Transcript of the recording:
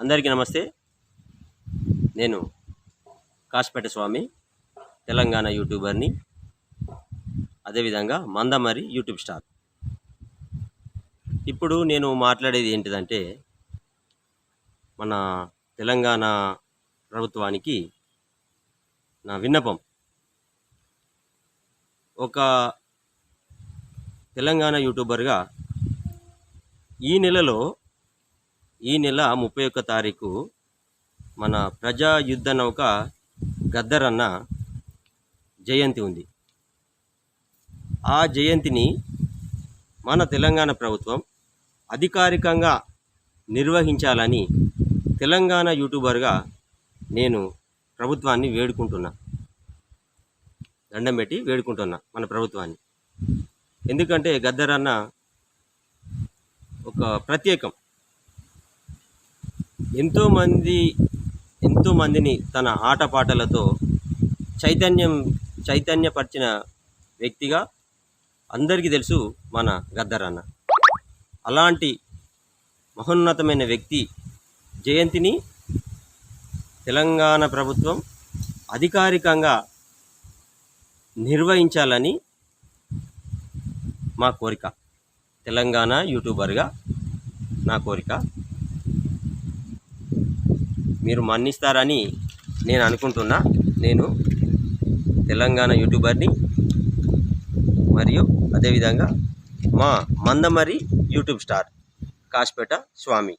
అందరికీ నమస్తే. నేను కాశపేట స్వామి తెలంగాణ యూట్యూబర్ని అదేవిధంగా మందమరి యూట్యూబ్ స్టార్. ఇప్పుడు నేను మాట్లాడేది ఏంటిదంటే మన తెలంగాణ ప్రభుత్వానికి నా విన్నపం. ఒక తెలంగాణ యూట్యూబర్గా ఈ నెలలో ఈ నెల ముప్పై ఒక్క తారీఖు మన ప్రజా యుద్ధ నౌక గద్దరన్న జయంతి ఉంది. ఆ జయంతిని మన తెలంగాణ ప్రభుత్వం అధికారికంగా నిర్వహించాలని తెలంగాణ యూట్యూబర్గా నేను ప్రభుత్వాన్ని వేడుకుంటున్నా. దండం పెట్టి వేడుకుంటున్నా మన ప్రభుత్వాన్ని. ఎందుకంటే గద్దరన్న ఒక ప్రత్యేకం. ఎంతోమంది ఎంతోమందిని తన ఆటపాటలతో చైతన్యం చైతన్యపరిచిన వ్యక్తిగా అందరికీ తెలుసు మన గద్దరన్న అలాంటి మహోన్నతమైన వ్యక్తి జయంతిని తెలంగాణ ప్రభుత్వం అధికారికంగా నిర్వహించాలని మా కోరిక. తెలంగాణ యూట్యూబర్గా నా కోరిక. మీరు మన్నిస్తారని నేను అనుకుంటున్నా. నేను తెలంగాణ యూట్యూబర్ని మరియు అదేవిధంగా మా మందమరి యూట్యూబ్ స్టార్ కాశపేట స్వామి.